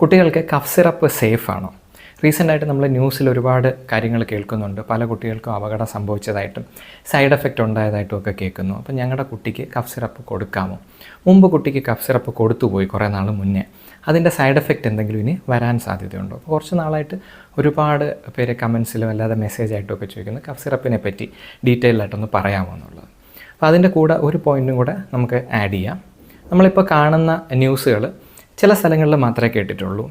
കുട്ടികൾക്ക് cough syrup സേഫാണോ? റീസെന്റായിട്ട് നമ്മൾ ന്യൂസിൽ ഒരുപാട് കാര്യങ്ങൾ കേൾക്കുന്നുണ്ട്. പല കുട്ടികൾക്കും അപകടം സംഭവിച്ചതായിട്ടും സൈഡ് എഫക്റ്റ് ഉണ്ടായതായിട്ടും ഒക്കെ കേൾക്കുന്നു. അപ്പം ഞങ്ങളുടെ കുട്ടിക്ക് കഫ് സിറപ്പ് കൊടുക്കാമോ? മുമ്പ് കുട്ടിക്ക് കഫ് സിറപ്പ് കൊടുത്തുപോയി കുറേ നാൾ മുന്നേ. അതിന്റെ സൈഡ് എഫക്റ്റ് എന്തെങ്കിലും ഇനി വരാൻ സാധ്യതയുണ്ടോ? അപ്പോൾ കുറച്ച് നാളായിട്ട് ഒരുപാട് പേര് കമൻസിലും അല്ലാതെ മെസ്സേജ് ആയിട്ടും ഒക്കെ ചോദിക്കുന്നു കഫ് സിറപ്പിനെ പറ്റി ഡീറ്റെയിൽ ആയിട്ടൊന്ന് പറയാമോ എന്നുള്ളത്. അപ്പോൾ അതിന്റെ കൂടെ ഒരു പോയിന്റും കൂടെ നമുക്ക് ആഡ് ചെയ്യാം. നമ്മളിപ്പോൾ കാണുന്ന ന്യൂസുകൾ ചില സ്ഥലങ്ങളിൽ മാത്രമേ കേട്ടിട്ടുള്ളൂ.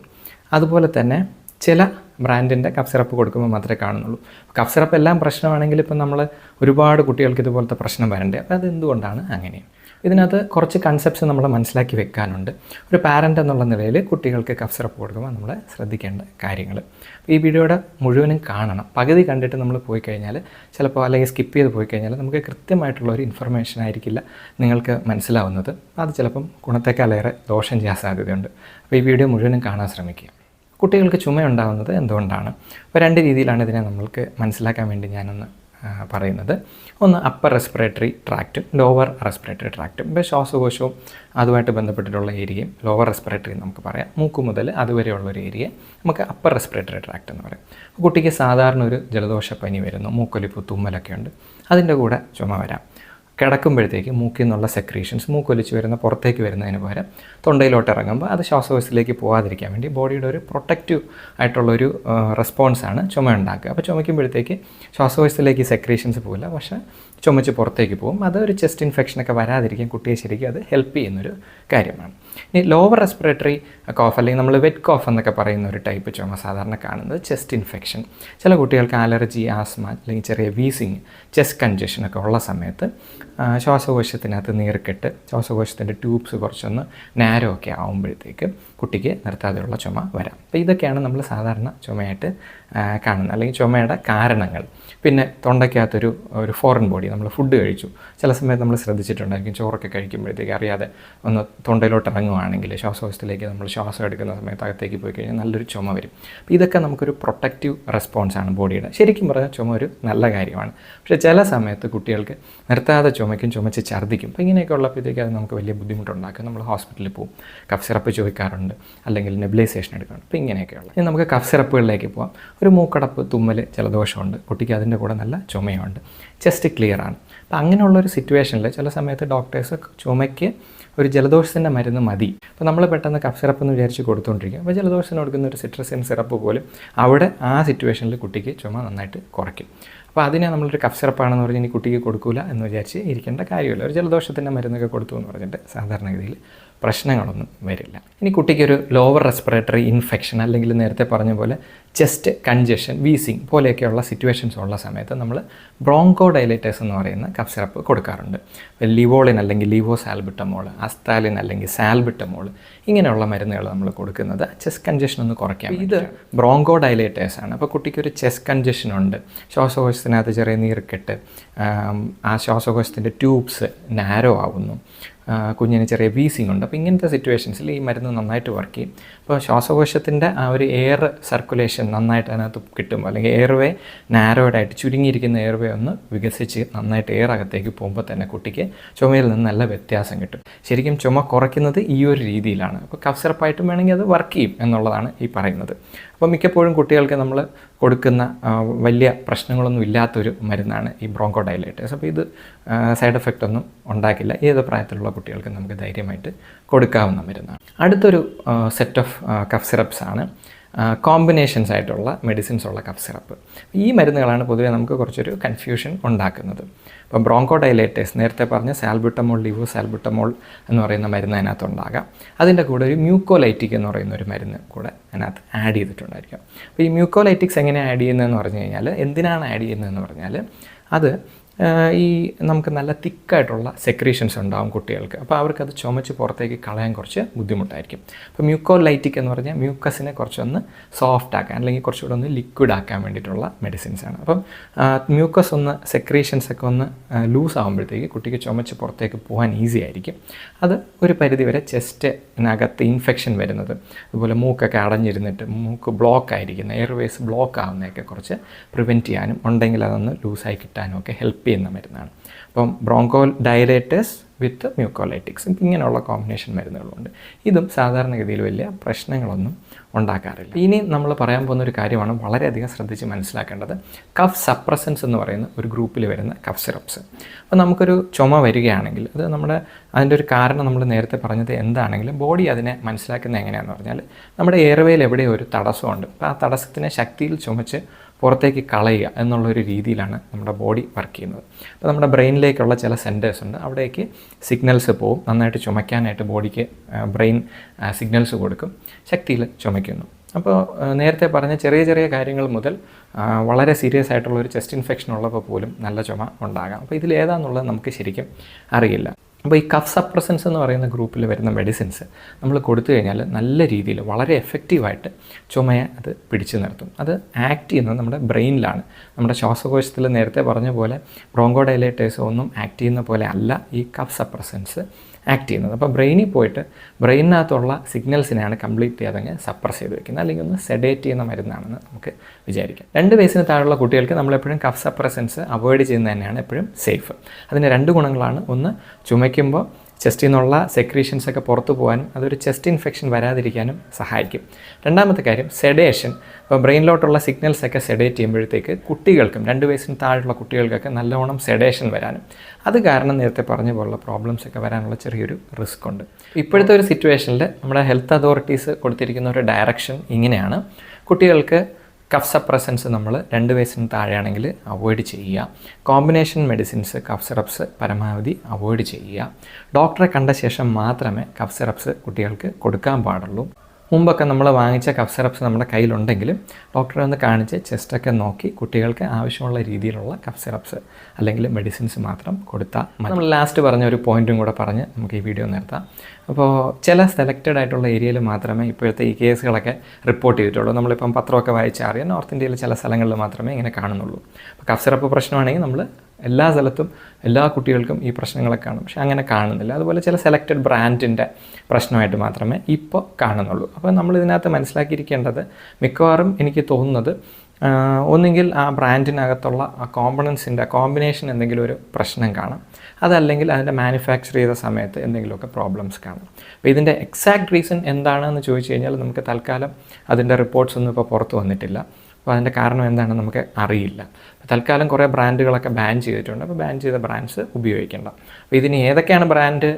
അതുപോലെ തന്നെ ചില ബ്രാൻഡിന്റെ കഫ് സിറപ്പ് കൊടുക്കുമ്പോൾ മാത്രമേ കാണുന്നുള്ളൂ. കഫ് സിറപ്പ് എല്ലാം പ്രശ്നമാണെങ്കിൽ ഇപ്പം നമ്മൾ ഒരുപാട് കുട്ടികൾക്ക് ഇതുപോലത്തെ പ്രശ്നം വരണ്ടേ? അപ്പോൾ അത് എന്തുകൊണ്ടാണ് അങ്ങനെ? ഇതിനകത്ത് കുറച്ച് കൺസെപ്റ്റ്സ് നമ്മൾ മനസ്സിലാക്കി വെക്കാനുണ്ട്. ഒരു പാരന്റ് എന്നുള്ള നിലയിൽ കുട്ടികൾക്ക് കഫ് സിറപ്പ് കൊടുക്കുമ്പോൾ നമ്മൾ ശ്രദ്ധിക്കേണ്ട കാര്യങ്ങൾ ഈ വീഡിയോയുടെ മുഴുവനും കാണണം. പകുതി കണ്ടിട്ട് നമ്മൾ പോയി കഴിഞ്ഞാൽ ചിലപ്പോൾ അല്ലെങ്കിൽ സ്കിപ്പ് ചെയ്ത് പോയി കഴിഞ്ഞാൽ നമുക്ക് കൃത്യമായിട്ടുള്ള ഒരു ഇൻഫർമേഷൻ ആയിരിക്കില്ല നിങ്ങൾക്ക് മനസ്സിലാവുന്നത്. അത് ചിലപ്പം ഗുണത്തേക്കാളേറെ ദോഷം ചെയ്യാൻ സാധ്യതയുണ്ട്. അപ്പോൾ ഈ വീഡിയോ മുഴുവനും കാണാൻ ശ്രമിക്കുക. കുട്ടികൾക്ക് ചുമയുണ്ടാകുന്നത് എന്തുകൊണ്ടാണ്? അപ്പോൾ രണ്ട് രീതിയിലാണ് ഇതിനെ നമ്മൾക്ക് മനസ്സിലാക്കാൻ വേണ്ടി ഞാനൊന്ന് പറയുന്നത്. ഒന്ന് അപ്പർ റെസ്പിറേറ്ററി ട്രാക്റ്റും ലോവർ റെസ്പിറേറ്ററി ട്രാക്റ്റും ഇപ്പോൾ ശ്വാസകോശവും അതുമായിട്ട് ബന്ധപ്പെട്ടിട്ടുള്ള ഏരിയയും ലോവർ റെസ്പിറേറ്ററി നമുക്ക് പറയാം. മൂക്ക് മുതൽ അതുവരെയുള്ള ഒരു ഏരിയ നമുക്ക് അപ്പർ റെസ്പിറേറ്ററി ട്രാക്റ്റ് എന്ന് പറയാം. കുട്ടിക്ക് സാധാരണ ഒരു ജലദോഷ പനി വരുന്നു മൂക്കൊലിപ്പ് തുമ്മലൊക്കെ ഉണ്ട്. അതിന്റെ കൂടെ ചുമ വരാം. കിടക്കുമ്പോഴത്തേക്ക് മൂക്കിൽ നിന്നുള്ള സെക്രീഷൻസ് മൂക്കൊലിച്ച് വരുന്ന പുറത്തേക്ക് വരുന്നതിന് പകരം തൊണ്ടയിലോട്ട് ഇറങ്ങുമ്പോൾ അത് ശ്വാസകോശത്തിലേക്ക് പോകാതിരിക്കാൻ വേണ്ടി ബോഡിയുടെ ഒരു പ്രൊട്ടക്റ്റീവ് ആയിട്ടുള്ളൊരു റെസ്പോൺസാണ് ചുമ ഉണ്ടാക്കുക. അപ്പോൾ ചുമയ്ക്കുമ്പോഴത്തേക്ക് ശ്വാസകോശത്തിലേക്ക് സെക്രീഷൻസ് പോകില്ല. പക്ഷേ ചുമച്ച് പുറത്തേക്ക് പോകും. അത് ഒരു ചെസ്റ്റ് ഇൻഫെക്ഷനൊക്കെ വരാതിരിക്കാൻ കുട്ടിയെ ശരിക്കും അത് ഹെൽപ്പ് ചെയ്യുന്നൊരു കാര്യമാണ്. ഇനി ലോവർ റെസ്പിറേറ്ററി കോഫ് അല്ലെങ്കിൽ നമ്മൾ വെറ്റ് കോഫ് എന്നൊക്കെ പറയുന്ന ഒരു ടൈപ്പ് ചുമ സാധാരണ കാണുന്നത് ചെസ്റ്റ് ഇൻഫെക്ഷൻ. ചില കുട്ടികൾക്ക് അലർജി ആസ്മ അല്ലെങ്കിൽ ചെറിയ വീസിങ് ചെസ്റ്റ് കൺജഷൻ ഒക്കെ ഉള്ള സമയത്ത് ശ്വാസകോശത്തിനകത്ത് നീർക്കെട്ട് ശ്വാസകോശത്തിന്റെ ട്യൂബ്സ് കുറച്ചൊന്ന് നാരോ ഒക്കെ ആകുമ്പോഴത്തേക്ക് കുട്ടിക്ക് നിർത്താതെയുള്ള ചുമ വരാം. അപ്പോൾ ഇതൊക്കെയാണ് നമ്മൾ സാധാരണ ചുമയായിട്ട് കാണുന്നത്. അല്ലെങ്കിൽ ചുമയുടെ കാരണങ്ങൾ. പിന്നെ തൊണ്ടയ്ക്കകത്തൊരു ഒരു ഫോറിൻ ബോഡി നമ്മൾ ഫുഡ് കഴിച്ചു. ചില സമയത്ത് നമ്മൾ ശ്രദ്ധിച്ചിട്ടുണ്ടായിരിക്കും ചോറൊക്കെ കഴിക്കുമ്പോഴത്തേക്ക് അറിയാതെ ഒന്ന് തൊണ്ടയിലോട്ട് ഇറങ്ങുവാണെങ്കിൽ ശ്വാസകോശത്തിലേക്ക് നമ്മൾ ശ്വാസം എടുക്കുന്ന സമയത്ത് അകത്തേക്ക് പോയി കഴിഞ്ഞാൽ നല്ലൊരു ചുമ വരും. അപ്പോൾ ഇതൊക്കെ നമുക്കൊരു പ്രൊട്ടക്റ്റീവ് റെസ്പോൺസാണ് ബോഡിയുടെ. ശരിക്കും പറഞ്ഞാൽ ചുമ ഒരു നല്ല കാര്യമാണ്. പക്ഷേ ചില സമയത്ത് കുട്ടികൾക്ക് നിർത്താതെ ചുമയ്ക്കും ചുമച്ച് ഛർദ്ദിക്കും. അപ്പോൾ ഇങ്ങനെയൊക്കെ ഉള്ളപ്പോഴത്തേക്ക് അത് നമുക്ക് വലിയ ബുദ്ധിമുട്ടുണ്ടാക്കും. നമ്മൾ ഹോസ്പിറ്റലിൽ പോകും കഫ് സിറപ്പ് ചോദിക്കാറുണ്ട്. അല്ലെങ്കിൽ നെബിലൈസേഷൻ എടുക്കുന്നുണ്ട് അപ്പോൾ ഇങ്ങനെയൊക്കെയുള്ള ഇനി നമുക്ക് കഫ് സിറപ്പുകളിലേക്ക് പോകാം ഒരു മൂക്കടപ്പ് തുമ്മൽ ജലദോഷമുണ്ട്. കുട്ടിക്ക് അതിന്റെ കൂടെ നല്ല ചുമയുണ്ട്. ചെസ്റ്റ് ക്ലിയർ ആണ്. അപ്പോൾ അങ്ങനെയുള്ള ഒരു സിറ്റുവേഷനിൽ ചില സമയത്ത് ഡോക്ടേഴ്സ് ചുമയ്ക്ക് ഒരു ജലദോഷത്തിന്റെ മരുന്ന് മതി. അപ്പോൾ നമ്മൾ പെട്ടെന്ന് കഫ് സിറപ്പ് എന്ന് വിചാരിച്ച് കൊടുത്തുകൊണ്ടിരിക്കും അപ്പോൾ ജലദോഷത്തിന് കൊടുക്കുന്ന ഒരു സിട്രസിൻ സിറപ്പ് പോലും അവിടെ ആ സിറ്റുവേഷനിൽ കുട്ടിക്ക് ചുമ നന്നായിട്ട് കുറയ്ക്കും. അപ്പോൾ അതിനെ നമ്മളൊരു കഫ് സിറപ്പാണെന്ന് പറഞ്ഞ് ഇനി കുട്ടിക്ക് കൊടുക്കില്ല എന്ന് വിചാരിച്ച് ഇരിക്കേണ്ട കാര്യമില്ല. ഒരു ജലദോഷത്തിന്റെ മരുന്നൊക്കെ കൊടുത്തു എന്ന് പറഞ്ഞിട്ട് സാധാരണഗതിയിൽ പ്രശ്നങ്ങളൊന്നും വരില്ല. ഇനി കുട്ടിക്കൊരു ലോവർ റെസ്പിറേറ്ററി ഇൻഫെക്ഷൻ അല്ലെങ്കിൽ നേരത്തെ പറഞ്ഞ പോലെ ചെസ്റ്റ് കൺജഷൻ വീസിങ് പോലെയൊക്കെയുള്ള സിറ്റുവേഷൻസ് ഉള്ള സമയത്ത് നമ്മൾ ബ്രോങ്കോ ഡൈലേറ്റേഴ്സ് എന്ന് പറയുന്ന കഫ് സിറപ്പ് കൊടുക്കാറുണ്ട്. ലിവോളിൻ അല്ലെങ്കിൽ ലിവോ സാൽബിട്ടമോൾ അസ്താലിൻ അല്ലെങ്കിൽ സാൽബിട്ടമോൾ ഇങ്ങനെയുള്ള മരുന്നുകൾ നമ്മൾ കൊടുക്കുന്നത് ചെസ്റ്റ് കൺജഷൻ ഒന്ന് കുറയ്ക്കാം ഇത് ബ്രോങ്കോ ഡൈലേറ്റേഴ്സ് ആണ്. അപ്പോൾ കുട്ടിക്കൊരു ചെസ്റ്റ് കൺജഷൻ ഉണ്ട്. ശ്വാസകോശത്തിനകത്ത് ചെറിയ നീർക്കെട്ട് ആ ശ്വാസകോശത്തിന്റെ ട്യൂബ്സ് നാരോ ആവുന്നു. കുഞ്ഞിന് ചെറിയ വീസിങ് ഉണ്ട്. അപ്പോൾ ഇങ്ങനത്തെ സിറ്റുവേഷൻസിൽ ഈ മരുന്ന് നന്നായിട്ട് വർക്ക് ചെയ്യും. അപ്പോൾ ശ്വാസകോശത്തിന്റെ ആ ഒരു എയർ സർക്കുലേഷൻ നന്നായിട്ട് അതിനകത്ത് കിട്ടുമ്പോൾ അല്ലെങ്കിൽ എയർവേ നാരോയിഡായിട്ട് ചുരുങ്ങിയിരിക്കുന്ന എയർവേ ഒന്ന് വികസിച്ച് നന്നായിട്ട് എയർ അകത്തേക്ക് പോകുമ്പോൾ തന്നെ കുട്ടിക്ക് ചുമയിൽ നിന്ന് നല്ല വ്യത്യാസം കിട്ടും. ശരിക്കും ചുമ കുറയ്ക്കുന്നത് ഈ ഒരു രീതിയിലാണ്. അപ്പോൾ കഫ് സിറപ്പായിട്ടും വേണമെങ്കിൽ അത് വർക്ക് ചെയ്യും എന്നുള്ളതാണ് ഈ പറയുന്നത്. അപ്പോൾ മിക്കപ്പോഴും കുട്ടികൾക്ക് നമ്മൾ കൊടുക്കുന്ന വലിയ പ്രശ്നങ്ങളൊന്നും ഇല്ലാത്തൊരു മരുന്നാണ് ഈ ബ്രോങ്കോ ഡയലേറ്റേഴ്സ് അപ്പോൾ ഇത് സൈഡ് എഫക്റ്റ് ഒന്നും ഉണ്ടാക്കില്ല. ഏത് പ്രായത്തിലുള്ള കുട്ടികൾക്കും നമുക്ക് ധൈര്യമായിട്ട് കൊടുക്കാവുന്ന മരുന്നാണ്. അടുത്തൊരു സെറ്റ് ഓഫ് കഫ് സിറപ്സ് ആണ്. കോമ്പിനേഷൻസ് ആയിട്ടുള്ള മെഡിസിൻസ് ഉള്ള കഫ് സിറപ്പ് ഈ മരുന്നുകളാണ് പൊതുവേ നമുക്ക് കുറച്ചൊരു കൺഫ്യൂഷൻ ഉണ്ടാക്കുന്നത്. അപ്പോൾ ബ്രോങ്കോ ഡൈലേറ്റേഴ്സ് നേരത്തെ പറഞ്ഞ സാൽബുട്ടമോൾ ലിവോ സാൽബുട്ടമോൾ എന്ന് പറയുന്ന മരുന്ന് അതിനകത്ത് ഉണ്ടാകാം. അതിന്റെ കൂടെ ഒരു മ്യൂക്കോലൈറ്റിക് എന്ന് പറയുന്ന ഒരു മരുന്ന് കൂടെ അതിനകത്ത് ആഡ് ചെയ്തിട്ടുണ്ടായിരിക്കും. അപ്പോൾ ഈ മ്യൂക്കോലൈറ്റിക്സ് എങ്ങനെ ആഡ് ചെയ്യുന്നതെന്ന് പറഞ്ഞു കഴിഞ്ഞാൽ എന്തിനാണ് ആഡ് ചെയ്യുന്നതെന്ന് പറഞ്ഞാൽ അത് ഈ നമുക്ക് നല്ല തിക്കായിട്ടുള്ള സെക്രീഷൻസ് ഉണ്ടാവും കുട്ടികൾക്ക്. അപ്പോൾ അവർക്കത് ചുമച്ച് പുറത്തേക്ക് കളയാൻ കുറച്ച് ബുദ്ധിമുട്ടായിരിക്കും. അപ്പോൾ മ്യൂക്കോലൈറ്റിക് എന്ന് പറഞ്ഞാൽ മ്യൂക്കസിനെ കുറച്ചൊന്ന് സോഫ്റ്റ് ആക്കാൻ അല്ലെങ്കിൽ കുറച്ചുകൂടെ ഒന്ന് ലിക്വിഡ് ആക്കാൻ വേണ്ടിയിട്ടുള്ള മെഡിസിൻസ് ആണ്. അപ്പം മ്യൂക്കസ് ഒന്ന് സെക്രീഷൻസ് ഒക്കെ ഒന്ന് ലൂസ് ആകുമ്പോഴത്തേക്ക് കുട്ടിക്ക് ചുമച്ച് പുറത്തേക്ക് പോകാൻ ഈസി ആയിരിക്കും. അത് ഒരു പരിധിവരെ ചെസ്റ്റിനകത്ത് ഇൻഫെക്ഷൻ വരുന്നത്. അതുപോലെ മൂക്കൊക്കെ അടഞ്ഞിരുന്നിട്ട് മൂക്ക് ബ്ലോക്ക് ആയിരിക്കുന്ന എയർവേസ് ബ്ലോക്ക് ആവുന്നതൊക്കെ കുറച്ച് പ്രിവെന്റ് ചെയ്യാനും ഉണ്ടെങ്കിൽ അതൊന്ന് ലൂസായി കിട്ടാനും ഒക്കെ ഹെൽപ്പ് ചെയ്യുന്ന മരുന്നാണ്. അപ്പം ബ്രോങ്കോ ഡയലേറ്റേഴ്സ് വിത്ത് മ്യൂക്കോലൈറ്റിക്സ് ഇങ്ങനെയുള്ള കോമ്പിനേഷൻ മരുന്നുകളുണ്ട്. ഇതും സാധാരണഗതിയിൽ വലിയ പ്രശ്നങ്ങളൊന്നും ഉണ്ടാക്കാറില്ല. ഇനി നമ്മൾ പറയാൻ പോകുന്ന ഒരു കാര്യമാണ് വളരെയധികം ശ്രദ്ധിച്ച് മനസ്സിലാക്കേണ്ടത് കഫ് സപ്രസൻസ് എന്ന് പറയുന്ന ഒരു ഗ്രൂപ്പിൽ വരുന്ന കഫ് സിറപ്സ് അപ്പോൾ നമുക്കൊരു ചുമ വരികയാണെങ്കിൽ അത് നമ്മുടെ അതിന്റെ ഒരു കാരണം നമ്മൾ നേരത്തെ പറഞ്ഞത് എന്താണെങ്കിലും ബോഡി അതിനെ മനസ്സിലാക്കുന്നത് എങ്ങനെയാണെന്ന് പറഞ്ഞാൽ നമ്മുടെ എയർവേയിൽ എവിടെയോ ഒരു തടസ്സമുണ്ട്. അപ്പോൾ ആ തടസ്സത്തിനെ ശക്തിയിൽ ചുമച്ച് പുറത്തേക്ക് കളയുക എന്നുള്ളൊരു രീതിയിലാണ് നമ്മുടെ ബോഡി വർക്ക് ചെയ്യുന്നത്. അപ്പോൾ നമ്മുടെ ബ്രെയിനിലേക്കുള്ള ചില സെന്റേഴ്സ് ഉണ്ട്. അവിടേക്ക് സിഗ്നൽസ് പോവും. നന്നായിട്ട് ചുമയ്ക്കാനായിട്ട് ബോഡിക്ക് ബ്രെയിൻ സിഗ്നൽസ് കൊടുക്കും. ശക്തിയിൽ ചുമയ്ക്കുന്നു. അപ്പോൾ നേരത്തെ പറഞ്ഞ ചെറിയ ചെറിയ കാര്യങ്ങൾ മുതൽ വളരെ സീരിയസ് ആയിട്ടുള്ള ഒരു ചെസ്റ്റ് ഇൻഫെക്ഷൻ ഉള്ളപ്പോൾ പോലും നല്ല ചുമ ഉണ്ടാകാം. അപ്പോൾ ഇതിലേതാന്നുള്ളത് നമുക്ക് ശരിക്കും അറിയില്ല. അപ്പോൾ ഈ കഫ് സപ്രസൻസ് എന്ന് പറയുന്ന ഗ്രൂപ്പിൽ വരുന്ന മെഡിസിൻസ് നമ്മൾ കൊടുത്തു കഴിഞ്ഞാൽ നല്ല രീതിയിൽ വളരെ എഫക്റ്റീവായിട്ട് ചുമയെ അത് പിടിച്ചു നിർത്തും. അത് ആക്ട് ചെയ്യുന്നത് നമ്മുടെ ബ്രെയിനിലാണ്. നമ്മുടെ ശ്വാസകോശത്തിൽ നേരത്തെ പറഞ്ഞ പോലെ ബ്രോങ്കോഡൈലേറ്റേഴ്സ് ഒന്നും ആക്ട് ചെയ്യുന്ന പോലെ അല്ല ഈ കഫ് സപ്രസൻസ് ആക്ട് ചെയ്യുന്നത്. അപ്പോൾ ബ്രെയിനിൽ പോയിട്ട് ബ്രെയിനിനകത്തുള്ള സിഗ്നൽസിനെയാണ് കംപ്ലീറ്റ് ചെയ്തങ്ങ് സപ്രസ് ചെയ്ത് വെക്കുന്നത്. അല്ലെങ്കിൽ ഒന്ന് സെഡേറ്റ് ചെയ്യുന്ന മരുന്നാണെന്ന് നമുക്ക് വിചാരിക്കാം. രണ്ട് വയസ്സിന് താഴെയുള്ള കുട്ടികൾക്ക് നമ്മളെപ്പോഴും കഫ് സപ്രസൻസ് അവോയ്ഡ് ചെയ്യുന്നത് തന്നെയാണ് എപ്പോഴും സേഫ് അതിന് രണ്ട് ഗുണങ്ങളാണ്. ഒന്ന് ചുമയ്ക്കുമ്പോൾ ചെസ്റ്റിൽ നിന്നുള്ള സെക്രീഷൻസ് ഒക്കെ പുറത്തു പോകാനും അതൊരു ചെസ്റ്റ് ഇൻഫെക്ഷൻ വരാതിരിക്കാനും സഹായിക്കും. രണ്ടാമത്തെ കാര്യം സെഡേഷൻ ഇപ്പോൾ ബ്രെയിനിലോട്ടുള്ള സിഗ്നൽസ് ഒക്കെ സെഡേറ്റ് ചെയ്യുമ്പോഴത്തേക്ക് കുട്ടികൾക്കും രണ്ട് വയസ്സിന് താഴെയുള്ള കുട്ടികൾക്കൊക്കെ നല്ലവണ്ണം സെഡേഷൻ വരാനും. അത് കാരണം നേരത്തെ പറഞ്ഞ പോലുള്ള പ്രോബ്ലംസ് ഒക്കെ വരാനുള്ള ചെറിയൊരു റിസ്ക് ഉണ്ട്. ഇപ്പോഴത്തെ ഒരു സിറ്റുവേഷനിൽ നമ്മുടെ ഹെൽത്ത് അതോറിറ്റീസ് കൊടുത്തിരിക്കുന്ന ഒരു ഡയറക്ഷൻ ഇങ്ങനെയാണ്. കുട്ടികൾക്ക് കഫ് സപ്രസൻസ് നമ്മൾ രണ്ട് വയസ്സിന് താഴെയാണെങ്കിൽ അവോയ്ഡ് ചെയ്യുക. കോമ്പിനേഷൻ മെഡിസിൻസ് കഫ് സിറപ്സ് പരമാവധി അവോയ്ഡ് ചെയ്യുക. ഡോക്ടറെ കണ്ട ശേഷം മാത്രമേ കഫ് സിറപ്സ് കുട്ടികൾക്ക് കൊടുക്കാൻ പാടുള്ളൂ. മുമ്പൊക്കെ നമ്മൾ വാങ്ങിച്ച കഫ് സിറപ്സ് നമ്മുടെ കയ്യിലുണ്ടെങ്കിലും ഡോക്ടറെ ഒന്ന് കാണിച്ച് ചെസ്റ്റൊക്കെ നോക്കി കുട്ടികൾക്ക് ആവശ്യമുള്ള രീതിയിലുള്ള കഫ് സിറപ്സ് അല്ലെങ്കിൽ മെഡിസിൻസ് മാത്രം കൊടുത്താൽ. നമ്മൾ ലാസ്റ്റ് പറഞ്ഞ ഒരു പോയിന്റും കൂടെ പറഞ്ഞ് നമുക്ക് ഈ വീഡിയോ നിർത്താം. അപ്പോൾ ചില സെലക്റ്റഡ് ആയിട്ടുള്ള ഏരിയയിൽ മാത്രമേ ഇപ്പോഴത്തെ ഈ കേസുകളൊക്കെ റിപ്പോർട്ട് ചെയ്തിട്ടുള്ളൂ. നമ്മളിപ്പം പത്രമൊക്കെ വായിച്ചറിയാം നോർത്ത് ഇന്ത്യയിലെ ചില സ്ഥലങ്ങളിൽ മാത്രമേ ഇങ്ങനെ കാണുന്നുള്ളൂ. അപ്പോൾ കഫ്സിറപ്പ് പ്രശ്നമാണെങ്കിൽ നമ്മൾ എല്ലാ സ്ഥലത്തും എല്ലാ കുട്ടികൾക്കും ഈ പ്രശ്നങ്ങളൊക്കെ കാണും. പക്ഷേ അങ്ങനെ കാണുന്നില്ല. അതുപോലെ ചില സെലക്റ്റഡ് ബ്രാൻഡിന്റെ പ്രശ്നമായിട്ട് മാത്രമേ ഇപ്പോൾ കാണുന്നുള്ളൂ. അപ്പോൾ നമ്മൾ ഇതിനകത്ത് മനസ്സിലാക്കിയിരിക്കേണ്ടത് മിക്കവാറും എനിക്ക് തോന്നുന്നത് ഒന്നുകിൽ ആ ബ്രാൻഡിനകത്തുള്ള ആ കോമ്പണൻസിന്റെ കോമ്പിനേഷൻ എന്തെങ്കിലും ഒരു പ്രശ്നം കാണും. അതല്ലെങ്കിൽ അതിന്റെ മാനുഫാക്ചർ ചെയ്ത സമയത്ത് എന്തെങ്കിലുമൊക്കെ പ്രോബ്ലംസ് കാണും. അപ്പോൾ ഇതിന്റെ എക്സാക്ട് റീസൺ എന്താണെന്ന് ചോദിച്ചു കഴിഞ്ഞാൽ നമുക്ക് തൽക്കാലം അതിന്റെ റിപ്പോർട്ട്സ് ഒന്നും ഇപ്പോൾ പുറത്ത് വന്നിട്ടില്ല. അപ്പോൾ അതിന്റെ കാരണം എന്താണെന്ന് നമുക്ക് അറിയില്ല. തൽക്കാലം കുറേ ബ്രാൻഡുകളൊക്കെ ബാൻ ചെയ്തിട്ടുണ്ട്. അപ്പോൾ ബാൻ ചെയ്ത ബ്രാൻഡ്സ് ഉപയോഗിക്കേണ്ട. അപ്പോൾ ഇതിന് ഏതൊക്കെയാണ് ബ്രാൻഡ്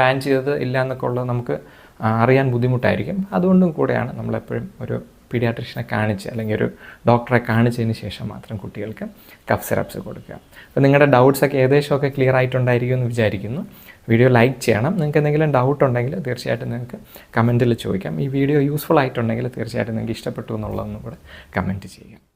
ബാൻ ചെയ്തത് ഇല്ല എന്നൊക്കെ ഉള്ളത് നമുക്ക് അറിയാൻ ബുദ്ധിമുട്ടായിരിക്കും. അതുകൊണ്ടും കൂടെയാണ് നമ്മളെപ്പോഴും ഒരു പീഡിയാട്രിഷനെ കാണിച്ച് അല്ലെങ്കിൽ ഒരു ഡോക്ടറെ കാണിച്ചതിന് ശേഷം മാത്രം കുട്ടികൾക്ക് കഫ് സിറപ്സ് കൊടുക്കുക. അപ്പോൾ നിങ്ങളുടെ ഡൗട്ട്സൊക്കെ ഏകദേശമൊക്കെ ക്ലിയർ ആയിട്ടുണ്ടായിരിക്കും എന്ന് വിചാരിക്കുന്നു. വീഡിയോ ലൈക്ക് ചെയ്യണം. നിങ്ങൾക്ക് എന്തെങ്കിലും ഡൗട്ട് ഉണ്ടെങ്കിൽ തീർച്ചയായിട്ടും നിങ്ങൾക്ക് കമന്റിൽ ചോദിക്കാം. ഈ വീഡിയോ യൂസ്ഫുൾ ആയിട്ടുണ്ടെങ്കിൽ തീർച്ചയായിട്ടും നിങ്ങൾക്ക് ഇഷ്ടപ്പെട്ടു എന്നുള്ളതൊന്നും കൂടെ കമന്റ് ചെയ്യുക.